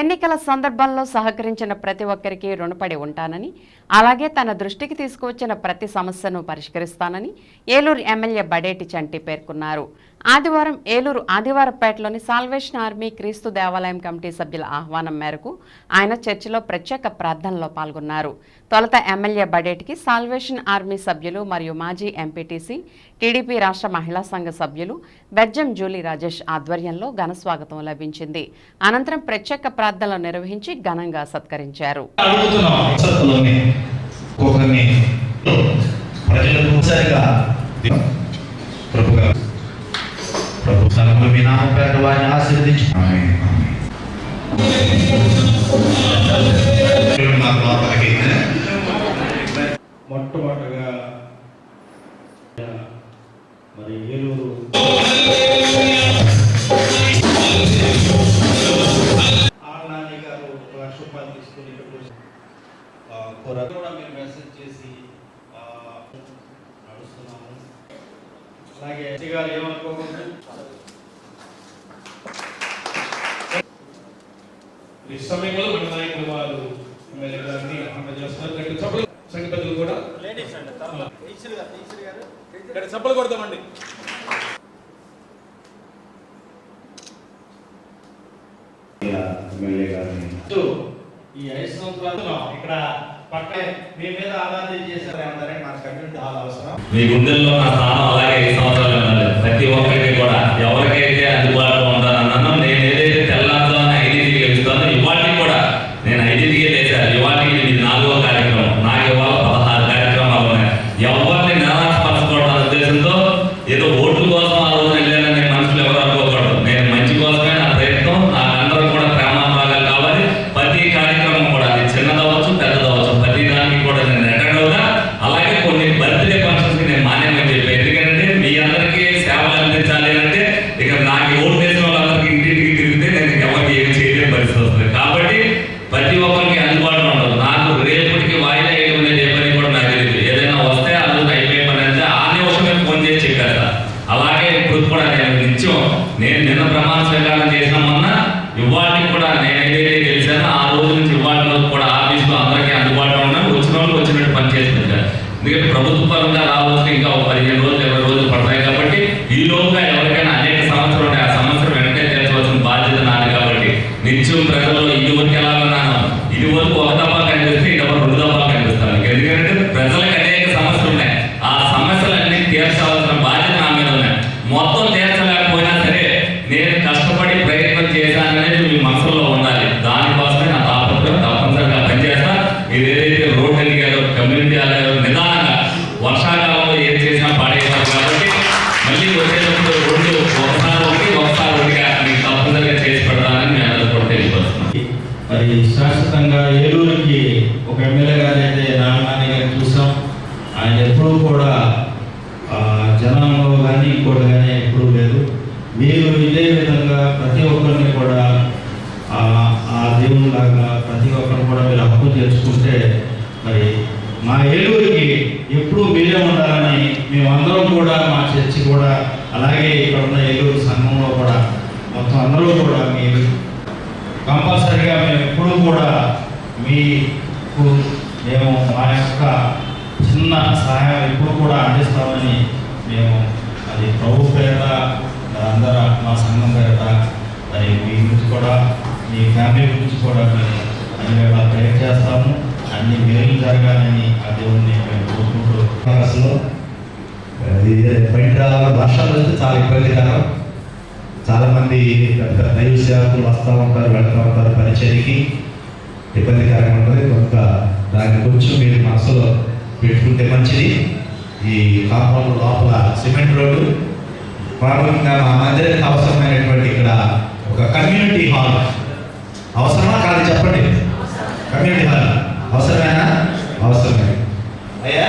ఎన్నికల సందర్భంలో సహకరించిన ప్రతి ఒక్కరికి రుణపడి ఉంటానని అలాగే తన దృష్టికి తీసుకువచ్చిన ప్రతి సమస్యను పరిష్కరిస్తానని ఏలూరు ఎమ్మెల్యే బడేటి చంటి పేర్కొన్నారు. ఆదివారం ఏలూరు ఆదివారపేటలోని సాల్వేషన్ ఆర్మీ క్రీస్తు దేవాలయం కమిటీ సభ్యుల ఆహ్వానం మేరకు ఆయన చర్చిలో ప్రత్యేక ప్రార్థనలో పాల్గొన్నారు. తొలుత ఎమ్మెల్యే బడేటికి సాల్వేషన్ ఆర్మీ సభ్యులు మరియు మాజీ ఎంపీటీసీ టీడీపీ రాష్ట్ర మహిళా సంఘ సభ్యులు బెజ్జం జూలీ రాజేష్ ఆధ్వర్యంలో ఘన స్వాగతం లభించింది. అనంతరం ప్రత్యేక ప్రార్థనలు నిర్వహించి ఘనంగా సత్కరించారు. మొట్టమొదటగా మరి ఏలూరు గారు ఒక లక్ష రూపాయలు తీసుకుని కూడా మీరు మెసేజ్ చేసి నడుస్తున్నాము. అలాగే గారు ఏమనుకోకూడదు ఈ సమయంలో మన నాయకులు వారు ఎమ్మెల్యే గారిని అందజేస్తారు గట్టి సంఘ పెద్దలు కూడా. గట్టి సభలు కొడతామండి. ఈ ఐదు సంవత్సరాలు ఇక్కడ పక్కనే మీ మీద ఆరాధన చేశారు అందరూ మన కమ్యూనిటీ హాల్ అవసరం మీ గుండెల్లో నా స్థానం అలాగే ఈ సంవత్సరాలు ఉండాలి. ప్రతి ఒక్కరికి నిన్న ప్రమాణ స్వీకారం చేసిన మొన్న ఇవాళకి కూడా నేను ఏదైతే గెలిచానో ఆ రోజు నుంచి ఇవాళ రోజు కూడా ఆఫీస్లో అందరికీ అందుబాటులో ఉన్నాను. వచ్చిన వాళ్ళు వచ్చినట్టు పని చేస్తుంటారు ఎందుకంటే ప్రభుత్వ పరంగా రావాల్సిన ఇంకా ఒక పదిహేను రోజులు ఇరవై రోజులు పడతాయి కాబట్టి ఈ లోపుగా ఎవరికైనా అనేక సమస్యలు ఉంటాయి. ఆ సమస్యలు వెంటనే తీర్చవలసిన బాధ్యత నాది కాబట్టి నిత్యం ప్రజల్లో ఇది వరకు ఎలా ఉన్నాను? ఇది వరకు ఒక దఫా కనిపిస్తే ఎమ్మెల్యే గారు అయితే చూసాం. ఆయన ఎప్పుడూ కూడా జనంలో కానీ ఇంకోటి కానీ ఎప్పుడూ లేదు. మీరు ఇదే విధంగా ప్రతి ఒక్కరిని కూడా ఆ, దేవునిలాగా ప్రతి ఒక్కరిని కూడా మీరు హక్కు చేసుకుంటే మరి మా ఏలూరికి ఎప్పుడూ మీరే ఉండాలని మేమందరం కూడా మా చర్చి కూడా అలాగే ఇక్కడ ఉన్న ఏలూరు సంఘంలో కూడా మొత్తం అందరూ కూడా మీరు కంపల్సరిగా మేము ఎప్పుడూ కూడా మీకు మేము మా యొక్క చిన్న సహాయం ఎప్పుడు కూడా అందిస్తామని మేము అది ప్రభు పేరట అందరూ మా సంఘం పేరట మరి మీ గురించి కూడా మీ ఫ్యామిలీ గురించి కూడా మేము అన్ని వేళ ప్రేర్ చేస్తాము అన్ని మేలు జరగాలని ఆ దేవుణ్ణి మేము కోరుకుంటూ అసలు బయట వర్షాలు వస్తే చాలా ఇబ్బందికరం చాలామంది పెద్ద దైవ సేవకులు వస్తూ ఉంటారు వెళ్తూ ఉంటారు పరిచయకి. ఇబ్బందికరంగా ఉంటుంది. కొంత దాన్ని కొంచెం మీరు మనసులో పెట్టుకుంటే మంచిది. ఈ కాంపౌండ్ లోపల సిమెంట్ రోడ్డు. ప్రాథమికంగా మా అందరికి అవసరమైనటువంటి ఇక్కడ ఒక కమ్యూనిటీ హాల్. అవసరమా? కాదు చెప్పండి. Community hall. అవసరమేనా? అవసరమే. అయ్యా?